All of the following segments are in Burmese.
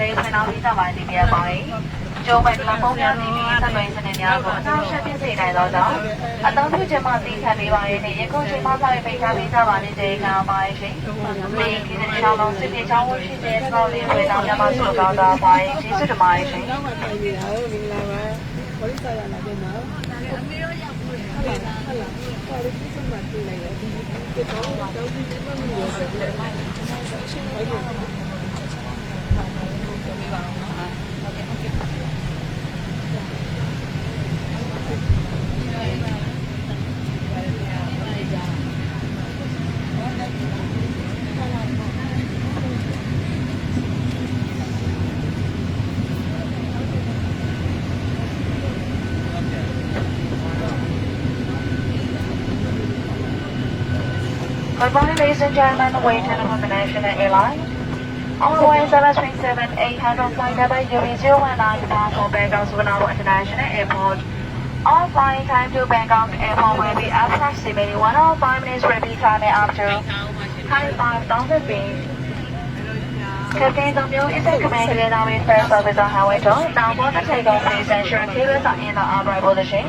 လေးဖွင့်ထားပြီးသားပါနေပြပါတယ်။ကျုံးမဲ့လမ်းပုံးများနေပြီးဆက်သွယ်စနစ်များကိုအထောက်အပံ့ဖြစ်စေနိုင်သောကြောင့်အသုံးပြုခြင်းမှသိခံပေးပါရတဲ့ရခုချိန်မှစပြီးပိတ်ထားပြီးသားပါနေတဲ့ကံပါရှင်။ဒီကိစ္စချောင်းလုံးစစ်ပြေချောင်းဝရှိတဲ့သောလေးဝေသားများမှာဆုတောင်းတာပါရင်ကျေးဇူးတင်ပါတယ်ရှင်နောက်မှတိုင်နေတာဟုတ်မင်္ဂလာပါဘောလိစာရလာတဲ့နော်အမေရောရောက်ဘူးဟုတ်လားဟုတ်လားဟောဒီကိစ္စမှတွေ့လိုက်တယ်ဒီကတော့တော့ဒီကိစ္စမျိုးရောဆိုတော့ Good morning, ladies and gentlemen. Wait and International Airlines. On the way 737 800 flight number UV019 bound for Bangkok Suvarnabhumi International Airport. All flying time to Bangkok Airport will be approximately 1 hour 5 minutes repeat time after 25,000 feet. Captain Dongmyo is a command leader with first officer highway door. Now board the takeoff please ensure cables are in the upright position.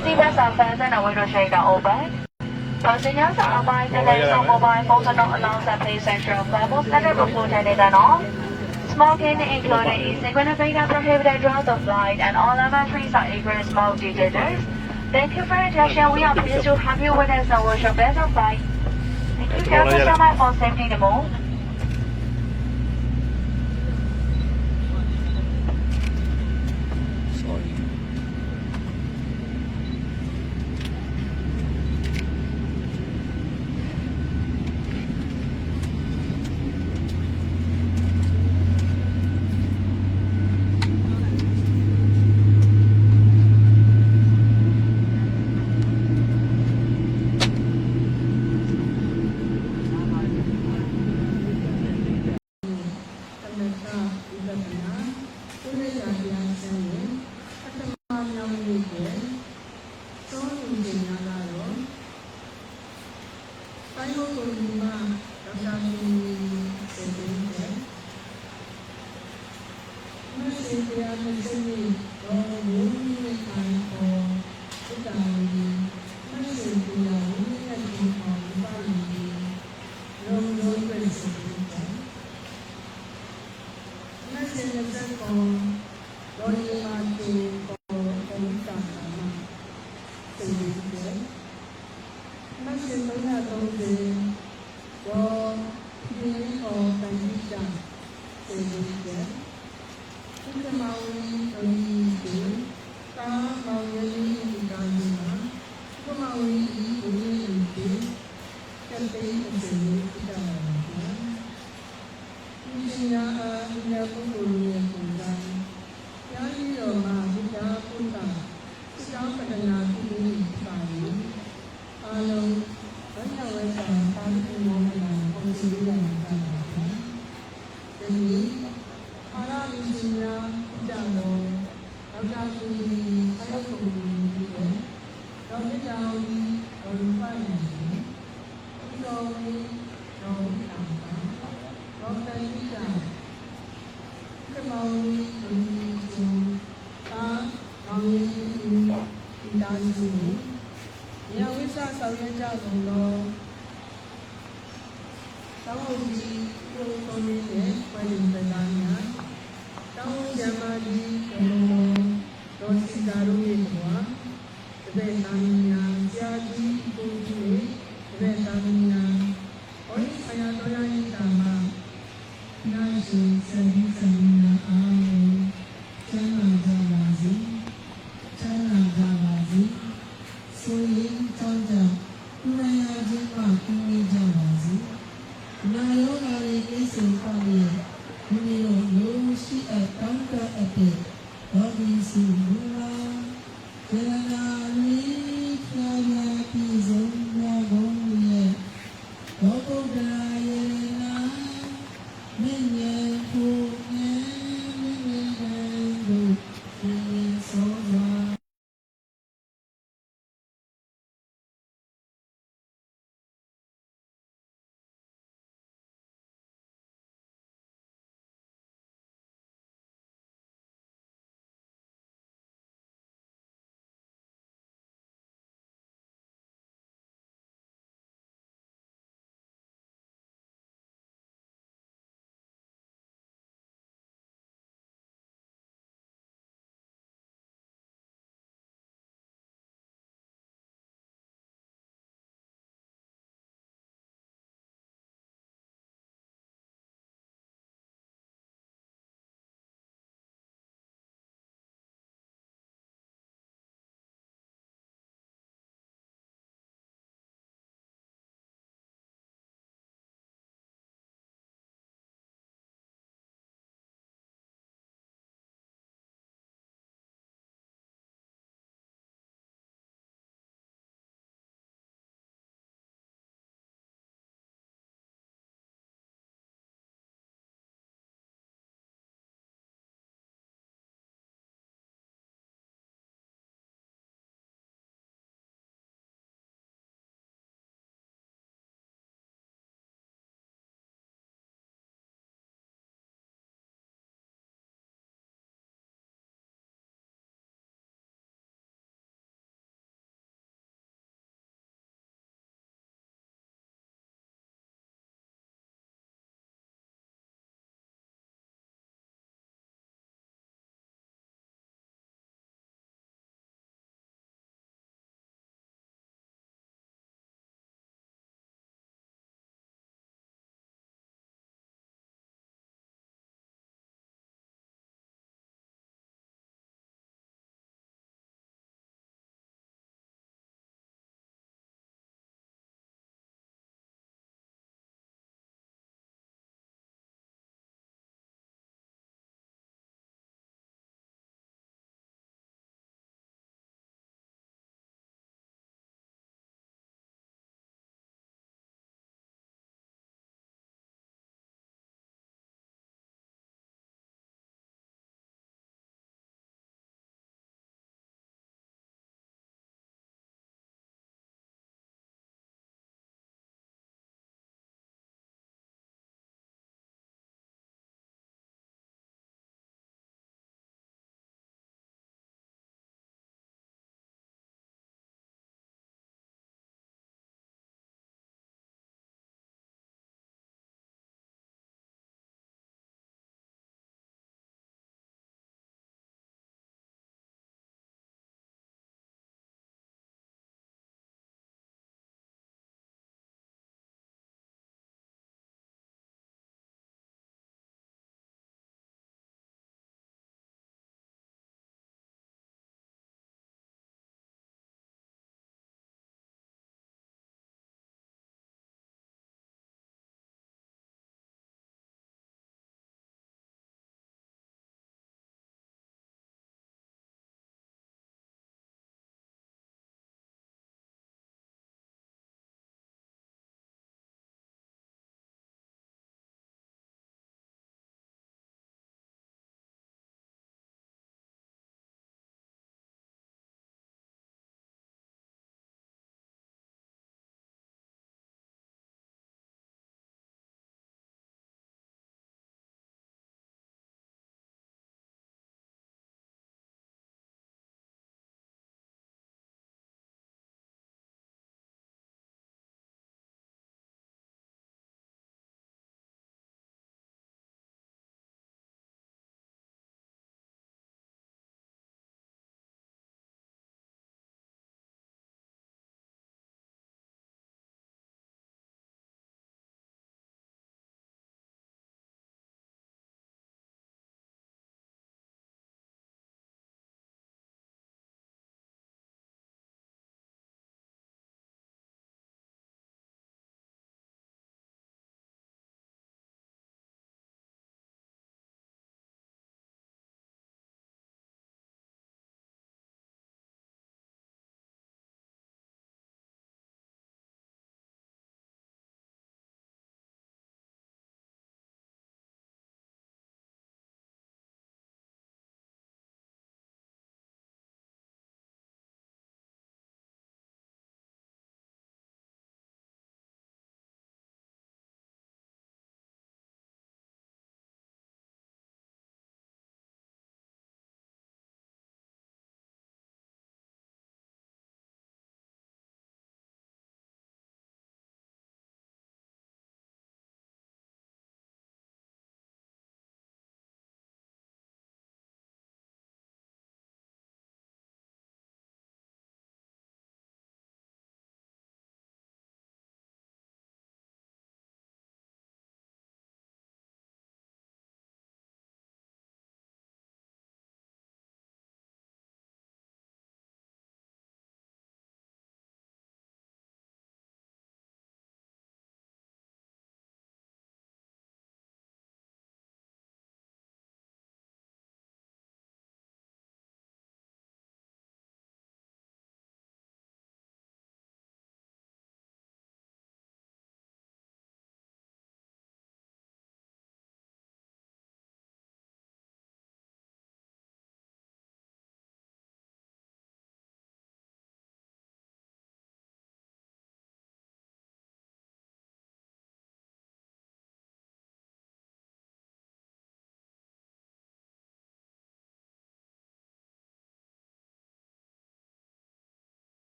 Seatbelts are fastened and window shade are open. Passengers are by the lights on mobile phones are not allowed at the central levels that are promoted at all. Smoking, including e-cigarette vaping, prohibited throughout the flight, and all level 3 are ignorant smoke detectors. Thank you for your attention. We are pleased to have you with us on Worship Better Flight. Thank you, Captain, for safety the move. Instagram. ရကြကုန်တော့တောင်းကြီးကိုကိုနေတဲ့ပြည်ပဒနာများတောင်းဇမကြီးကိုတော့စီကာရုရဲ့ကွာတပည့်နာမည်များကြာကြီးကိုကြီးတပည့်နာမည်များဟောဒီဆရာတော်ရည်တာမှာ နာရှိစံစံနာအားလုံးကျမ်းမာကြပါစေချမ်းသာကြပါစေဆိုရင်ကြောင့်ကြောင့်နာရခြင်းမှာကိုယ်ကြပါစေ နာရောဂါတွေကိစ္စပါလေဒီလိုလိုရှိအပ်တောင်းတအပ်တဲ့ဘောဒီစီမူ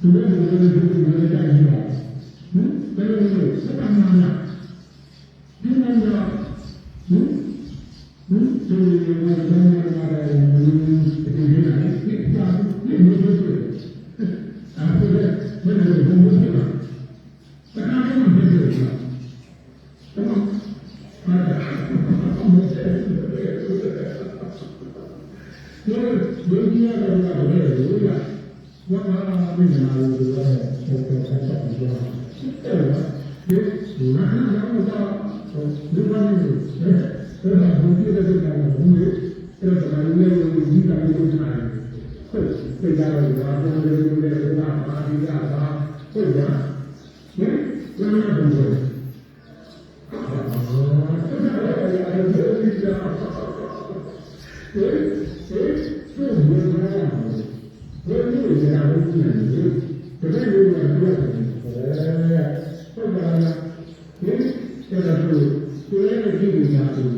ဒီလိုမျိုးတွေဒီလိုမျိုးတိုက်နေတော့ဟင်ဘယ်လိုလဲစက်မှန်လားဒီလိုမျိုးဟင်ဟင်ဒီလိုမျိုးတွေတော့လာတယ်ဒီလိုမျိုးဒီလိုမျိုးဒီပါဒီလိုမျိုးတွေအခုလည်းဘယ်လိုလဲဘယ်လိုလဲတခါမှမဖြစ်ဘူးလားတော့ဟာဒါအမေဆက်ဒီလိုမျိုးကြီးရတယ်လားဘယ်လိုလဲ ဝါမာမင်းနာလို့ပြောတယ်ဆက်ဆက်ဆက်ဆက်ပြောတယ်ဒီနာနာတော့ဒီဘာလဲအဲ့ဒါဘုရားတဲ့ကောင်ကဘုရားအဲ့ဒါကလည်းဒီကနေ့ကိုထားတယ်ဟုတ်ပြေကြတော့ဘာလို့လဲလို့လဲဘာပါဒီကပါဟုတ်လားဟင်ဘယ်လိုလဲဟဲ့ဟဲ့သူ့ဘယ်လိုလဲဘယ်လိုလဲဘာလို့လဲဘယ်လိုလဲပြောတယ်ဟုတ်ပါလားဒီအဲ့ဒါ ကိုကိုယ်ရဲ့ကြည့်နေတာကို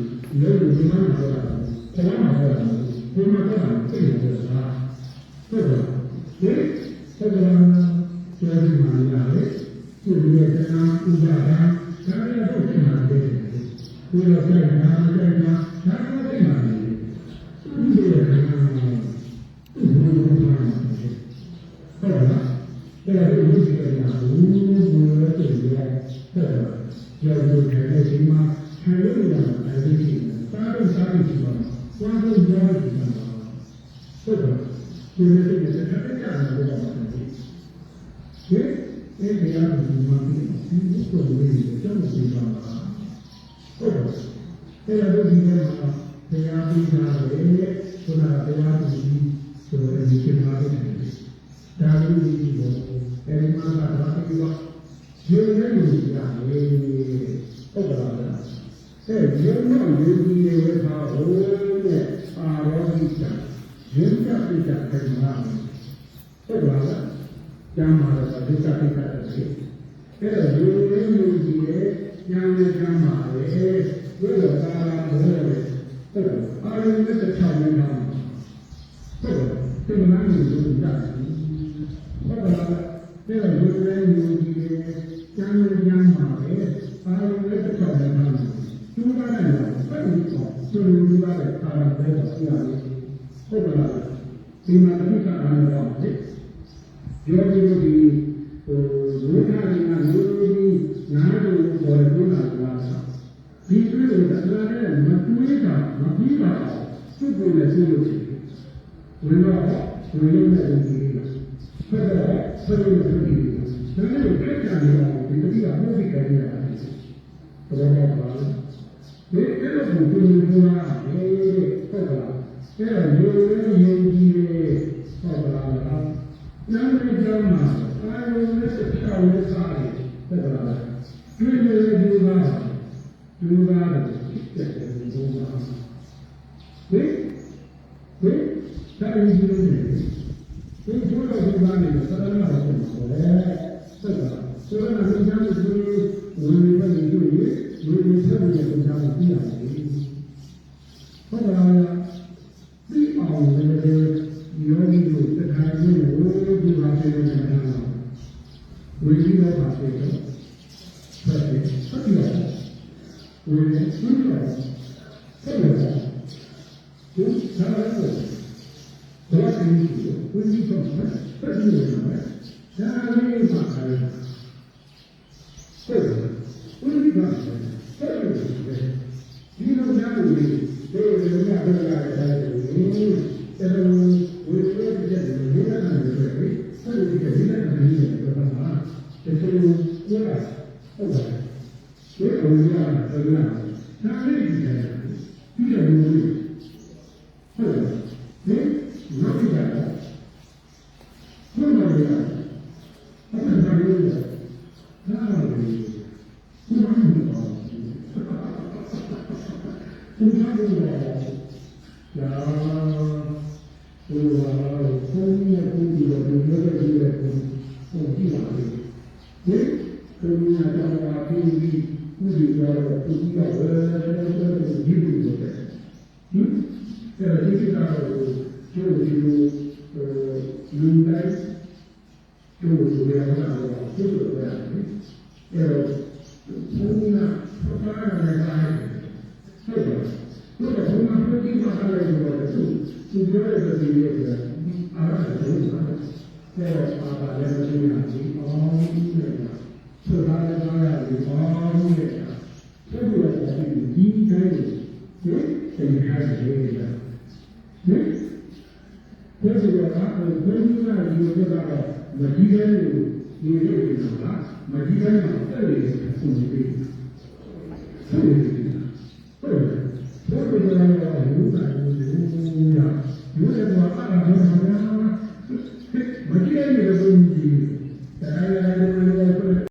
လုံးဝဒီမှာမဟုတ်တာ။ကျွန်တော်မှဟုတ်တာ။ဒီမှာကတော့သိနေတယ်ဆိုတာ။ဟုတ်ပါလား။ဒီဆက်ကြမ်းကျေဒီမာလာလေ။ဒီလိုကနာဥပါဒာဒါရတော့သိမှာတယ်။ကိုယ်ရောစိတ်နာစိတ်နာဒါကသိမှာတယ်။ဒီလိုကနာဒီလိုကနာဟုတ်လား။ ဒါကဒီလိုကနာဘူးဘယ်လိုလဲသိရ။ဟုတ်လား။ကျောင်းတို့တဲ့ဒီမှာဆယ်လို့ရတာအဲ့ဒီစားလို့စားလို့ဒီမှာဝမ်းလို့ကြားလို့ဒီမှာဟုတ်တယ်ဒီလိုတွေစကားကြတာလည်းတော့ပါတယ်ဒီအဲ့ဒီအရာဒီမှာဒီဒီကိုယ်လေးကျောင်းစီပါဟုတ်တယ်အဲ့ဒါတို့ဒီမှာတရားပြီးတာလေဆိုတာတရားပြီးဆိုတော့ဒီကိစ္စမှာတယ်ဒါလို့ဒီကို အဲ့ဒီမှာတော့ဒီကရေနေလို့ရတယ်ဟုတ်ကဲ့လားအဲရုံနဲ့လူကြီးတွေဝေထားဟိုးနဲ့အာရောဂိတရုံကပိတခေမာဟုတ်ပါလားကျမ်းမာတော့ဒီကပိတရှိအဲလူတွေလူကြီးတွေဉာဏ်နဲ့ကျမ်းမာတယ်ဝိရသာလာဘုရားတွေဟုတ်တယ်အာရုံနဲ့တစ်ချောင်းနဲ့ဟုတ်တယ်ဒီမှာနေလို့ရတယ်ဟုတ်ပါလား တဲ့လူတွေလူကြီးတွေကျမ်းနဲ့ကျမ်းမာတယ်အာရုံနဲ့တစ်ချောင်းနဲ့သူကလည်းပတ်ပြီးတော့သူလူကလည်းအာရုံနဲ့ဆရာလေးဟုတ်ပါလားဒီမှာတစ်ခါအားလုံးတော့ပြောကြည့်လို့ဒီဟိုလူသားတွေကလူကြီးနားလို့ပေါ်တယ်လို့လာတာဒီတွေ့လို့တရားနဲ့မတွေးတာမပြီးပါဘူးသူ့ကိုယ်နဲ့သိလို့ရှိတယ်ဝင်တော့ဝင်လို့လည်းဒီဆက်တော့ဆက်လို့လည်းဒီဒါနဲ့ကြက်ကြံနေတော့ဒီတိကဘုရားကြည့်ကြရတယ်ဘယ်တော့မှပါလဲဒီအဲ့လိုကိုကိုယ်ကိုယ်ကလေဟုတ် ကလားအဲ့တော့လူတွေယုံကြည်တယ်ဟုတ်ကလားနာမည်ကြောင့်မှာအာရုံနဲ့ဆက်ချောင်းနဲ့စားတယ်ဟုတ်ကလားတွေ့တယ်ဒီမှာဒီမှာတဲ့တဲ့ဒီမှာဟင်ဟင်တိုင်းဒီလိုနေဒီကျိုးတော်ဒီမှာနေစရဏမှာဆိုတယ်ဟုတ်ကလားဆိုတော့ဒီကနေ့ဒီဝင်နေတယ်ဒီလိုလူတွေဆက်ပြီးတော့ကြားလို့ပြရတယ်ဟုတ်ပါလားဒီအောင်လည်းယောဂီတို့တခါကြီးကိုဒီမှာပြေးနေတာဝိကြီးတော့ပါပြေးတော့ဆက်ပြီးဆက်ပြီးတော့ဝိကြီးဆက်ပြီးတော့ဆက်ပြီးတော့ဒီစားရတော့ဘာကင်းကြီးဝိကြီးတော့ ဆက်ပြီးတော့ဒါလေးမှာခါရဆက်ပြီးဝိကြီးကဆက်ပြီးဒီလိုများလို့ဒီလိုများဘယ်လိုလဲဒီအဲ့လိုဝိသေတဲ့ဒီလိုများလို့ဆိုပြီးဆက်ပြီးဒီလိုများနေတယ်ဘာမှတကယ်လို့ပြောတာဟုတ်ပါဒီလိုများတယ်လားနားလေးကြည့်တယ်ဒီလိုမျိုးဟုတ်တယ်ဒီနောက်ကြည့်တာဘယ်လိုလဲအဲ့ဒါလည်းနားလေးဘယ်လိုလဲသူကလည်းရာ သူကဘုန်းကြီးရဲ့ဘုန်းကြီးရဲ့ဘုန်းကြီးရဲ့ဘုန်းကြီးရဲ့ဘုန်းကြီးပါလေဒီကနေ့ကတော့ပြီးပြီးဘုရားတော်ဘုရားဝယ်တယ်ဒီလိုမျိုးပဲဟင်အဲဒီကတော့ကျိုးဒီလိုလူတိုင်း ကျိုးဆိုရတာတော့ကျိုးဆိုရတယ်အဲတော့ဘုရားဘာသာနဲ့တိုင်းဟုတ်တယ်ဘုရားဘုရားပြုပြီးမှထားလိုက်တော့သူသူပြောတဲ့သူရဲ့အားရတဲ့ဘုရားအဲတော့ ပါပါလည်းမသိရဘူးအောင်းတဲ့ဆိုတာလည်းကြားရတယ်အောင်းတဲ့ဆက်ပြီးတော့ဒီတိုင်းဟင်သင်ထားတယ်လေဟင်ဘယ်လိုလဲအဲ့ဘယ်လိုလဲဒီလိုကတော့မကြီးတဲ့လူဒီလိုနေတာမကြီးတဲ့မှာတဲ့လေပုံစံပြီး